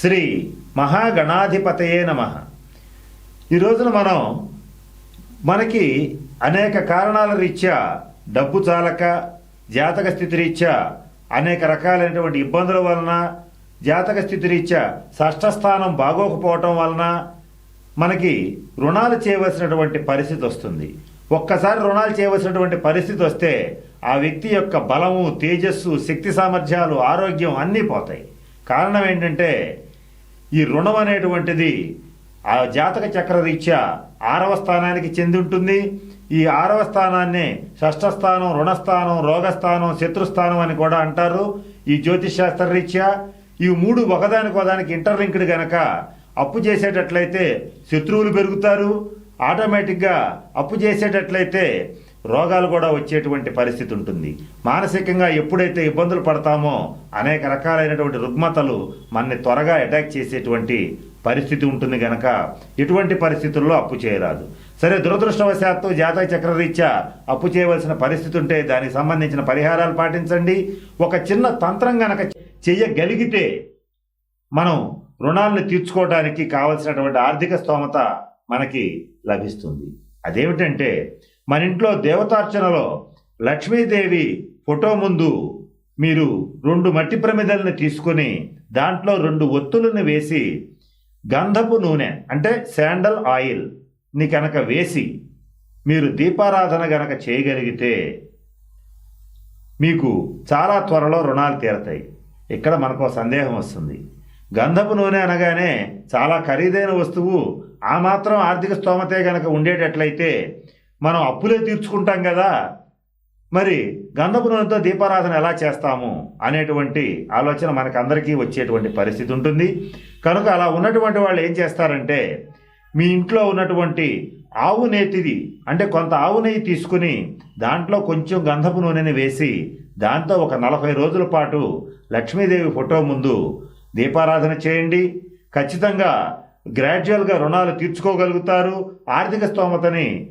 శ్రీ మహాగణాధిపతయే నమ. ఈ రోజున మనం మనకి అనేక కారణాల రీత్యా డబ్బు చాలక జాతక స్థితి రీత్యా అనేక రకాలైనటువంటి ఇబ్బందుల వలన జాతక స్థితి రీత్యా షష్ఠస్థానం బాగోకపోవటం వలన మనకి రుణాలు చేయవలసినటువంటి పరిస్థితి వస్తుంది. ఒక్కసారి రుణాలు చేయవలసినటువంటి పరిస్థితి వస్తే ఆ వ్యక్తి యొక్క బలము తేజస్సు శక్తి సామర్థ్యాలు ఆరోగ్యం అన్నీ పోతాయి. కారణం ఏంటంటే ఈ రుణం అనేటువంటిది ఆ జాతక చక్ర రీత్యా ఆరవ స్థానానికి చెంది ఉంటుంది. ఈ ఆరవ స్థానాన్ని షష్ఠస్థానం రుణస్థానం రోగస్థానం శత్రుస్థానం అని కూడా అంటారు. ఈ జ్యోతిష్ శాస్త్ర రీత్యా ఈ మూడు ఒకదానికొదానికి ఇంటర్లింక్డ్ గనక అప్పు చేసేటట్లయితే శత్రువులు పెరుగుతారు. ఆటోమేటిక్గా అప్పు చేసేటట్లయితే రోగాలు కూడా వచ్చేటువంటి పరిస్థితి ఉంటుంది. మానసికంగా ఎప్పుడైతే ఇబ్బందులు పడతామో అనేక రకాలైనటువంటి రుగ్మతలు మనని త్వరగా అటాక్ చేసేటువంటి పరిస్థితి ఉంటుంది గనక ఎటువంటి పరిస్థితుల్లో అప్పు చేయరాదు. సరే దురదృష్టవశాత్తు జాతక చక్రరీత్యా అప్పు చేయవలసిన పరిస్థితి ఉంటే దానికి సంబంధించిన పరిహారాలు పాటించండి. ఒక చిన్న తంత్రం గనక చెయ్యగలిగితే మనం రుణాలను తీర్చుకోవడానికి కావలసినటువంటి ఆర్థిక స్తోమత మనకి లభిస్తుంది. అదేమిటంటే మన ఇంట్లో దేవతార్చనలో లక్ష్మీదేవి ఫోటో ముందు మీరు రెండు మట్టి ప్రమిదల్ని తీసుకొని దాంట్లో రెండు ఒత్తులను వేసి గంధపు నూనె అంటే శాండల్ ఆయిల్ని కనుక వేసి మీరు దీపారాధన గనక చేయగలిగితే మీకు చాలా త్వరలో రుణాలు తీరతాయి. ఇక్కడ మనకు ఒక సందేహం వస్తుంది. గంధపు నూనె అనగానే చాలా ఖరీదైన వస్తువు ఆ మాత్రం ఆర్థిక స్తోమతే గనక ఉండేటట్లయితే మనం అప్పులే తీర్చుకుంటాం కదా. మరి గంధపు నూనెతో దీపారాధన ఎలా చేస్తాము అనేటువంటి ఆలోచన మనకు అందరికీ వచ్చేటువంటి పరిస్థితి ఉంటుంది. కనుక అలా ఉన్నటువంటి వాళ్ళు ఏం చేస్తారంటే మీ ఇంట్లో ఉన్నటువంటి ఆవు నేతిది అంటే కొంత ఆవు నెయ్యి తీసుకుని దాంట్లో కొంచెం గంధపు నూనెని వేసి దాంతో ఒక నలభై రోజుల పాటు లక్ష్మీదేవి ఫోటో ముందు దీపారాధన చేయండి. ఖచ్చితంగా గ్రాడ్యువల్గా రుణాలు తీర్చుకోగలుగుతారు. ఆర్థిక స్తోమతని